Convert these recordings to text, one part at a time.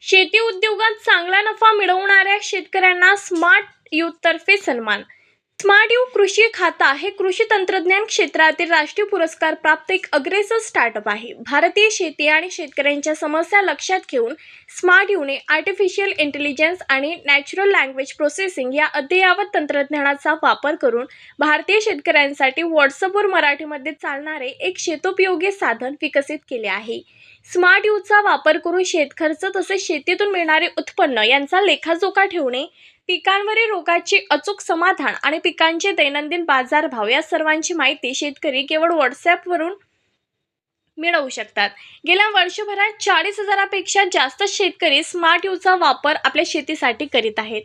शेती उद्योगात चांगला नफा मिळवणाऱ्या शेतकऱ्यांना स्मार्ट तर्फे सन्मान. स्मार्ट यू कृषी खाता हे कृषी तंत्रज्ञान क्षेत्रातील राष्ट्रीय पुरस्कार प्राप्त एक अग्रेसर स्टार्टअप आहे. भारतीय शेती आणि शेतकऱ्यांच्या समस्या लक्षात घेऊन स्मार्ट यूने आर्टिफिशियल इंटेलिजन्स आणि नॅचरल लँग्वेज प्रोसेसिंग या अद्ययावत तंत्रज्ञानाचा वापर करून भारतीय शेतकऱ्यांसाठी व्हॉट्सअपवर मराठीमध्ये चालणारे एक शेतोपयोगी साधन विकसित केले आहे. स्मार्ट यूचा वापर करून शेतखर्च तसेच शेतीतून मिळणारे उत्पन्न यांचा लेखाजोखा ठेवणे पिकांवरील रोगाची अचूक समाधान आणि पिकांचे दैनंदिन बाजारभाव या सर्वांची माहिती शेतकरी केवळ व्हॉट्सॲपवरून मिळवू शकतात. गेल्या वर्षभरात चाळीस हजारापेक्षा जास्त शेतकरी स्मार्ट यूचा वापर आपल्या शेतीसाठी करीत आहेत.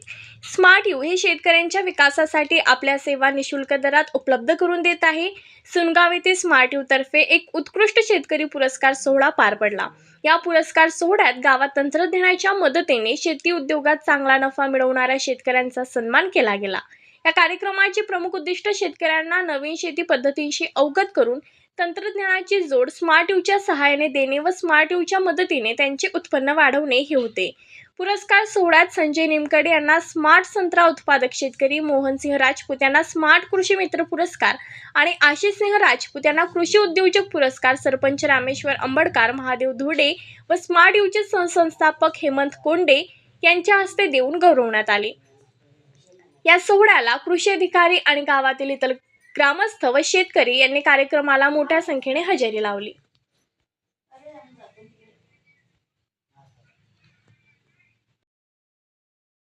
स्मार्ट यू हे शेतकऱ्यांच्या विकासासाठी आपल्या सेवा निशुल्क दरात उपलब्ध करून देत आहे. सुनगाव येथे स्मार्ट यू तर्फे एक उत्कृष्ट शेतकरी पुरस्कार सोहळा पार पडला. या पुरस्कार सोहळ्यात गावात तंत्रज्ञानाच्या मदतीने शेती उद्योगात चांगला नफा मिळवणाऱ्या शेतकऱ्यांचा सन्मान केला गेला. या कार्यक्रमाचे प्रमुख उद्दिष्ट शेतकऱ्यांना नवीन शेती पद्धतींशी अवगत करून तंत्रज्ञानाची जोड स्मार्ट यूच्या सहाय्याने देणे व स्मार्ट यूच्या मदतीने त्यांचे उत्पन्न वाढवणे हे होते. पुरस्कार सोहळ्यात संजय निमकडे यांना स्मार्ट संत्रा उत्पादक शेतकरी मोहनसिंह राजपूत यांना स्मार्ट कृषी मित्र पुरस्कार आणि आशिष सिंह राजपूत यांना कृषी उद्योजक पुरस्कार सरपंच रामेश्वर अंबडकार महादेव धुडे व स्मार्ट यूचे सहसंस्थापक हेमंत कोंडे यांच्या हस्ते देऊन गौरवण्यात आले. या सोहळ्याला कृषी अधिकारी आणि गावातील इतर ग्रामस्थ व शेतकरी यांनी कार्यक्रमाला मोठ्या संख्येने हजेरी लावली.